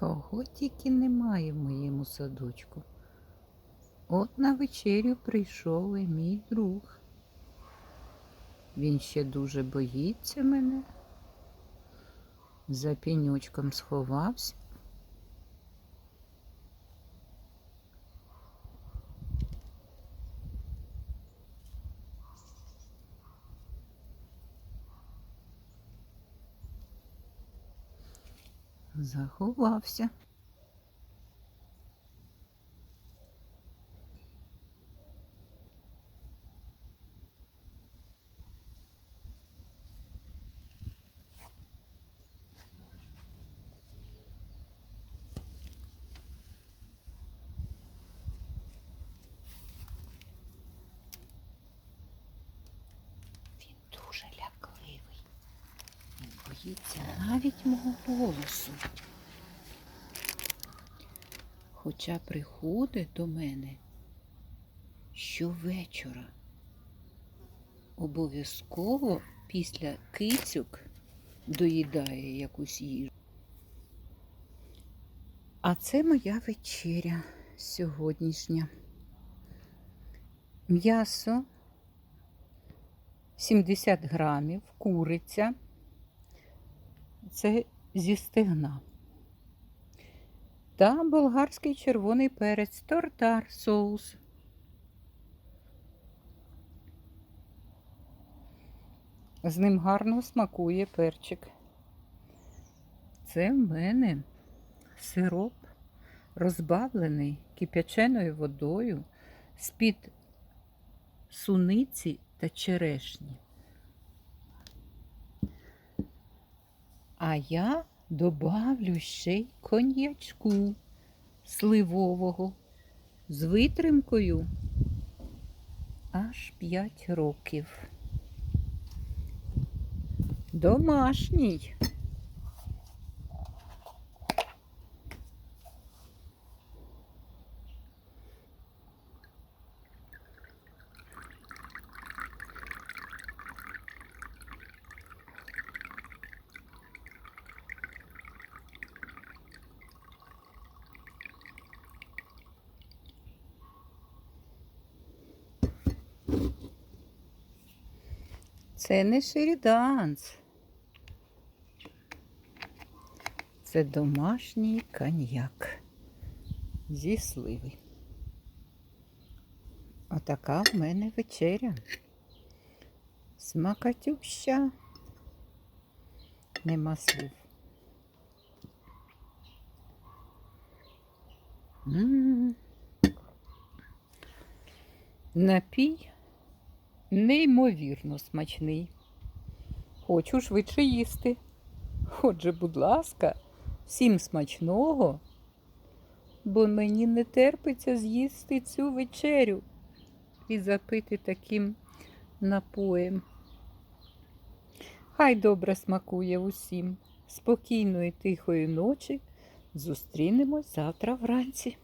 Кого тільки немає в моєму садочку. От на вечерю прийшов і мій друг. Він ще дуже боїться мене. За пінючком сховався. Заховався. Він дуже лякливий. Він боїться навіть мого голосу. Хоча приходить до мене щовечора. Обов'язково після кицюк доїдає якусь їжу. А це моя вечеря сьогоднішня. М'ясо 70 грамів, куриця. Це зі стегна. Та болгарський червоний перець, тортар, соус. З ним гарно смакує перчик. Це в мене сироп розбавлений кип'яченою водою з-під суниці та черешні. А я добавлю ще й коньячку сливового з витримкою аж 5 років. Домашній. Це не шеріданс. Це домашній коньяк зі сливи. Отака в мене вечеря. Смакатюща. Нема слів. М. Напій неймовірно смачний. Хочу швидше їсти. Отже, будь ласка, всім смачного, бо мені не терпиться з'їсти цю вечерю і запити таким напоєм. Хай добре смакує усім. Спокійної тихої ночі. Зустрінемось завтра вранці.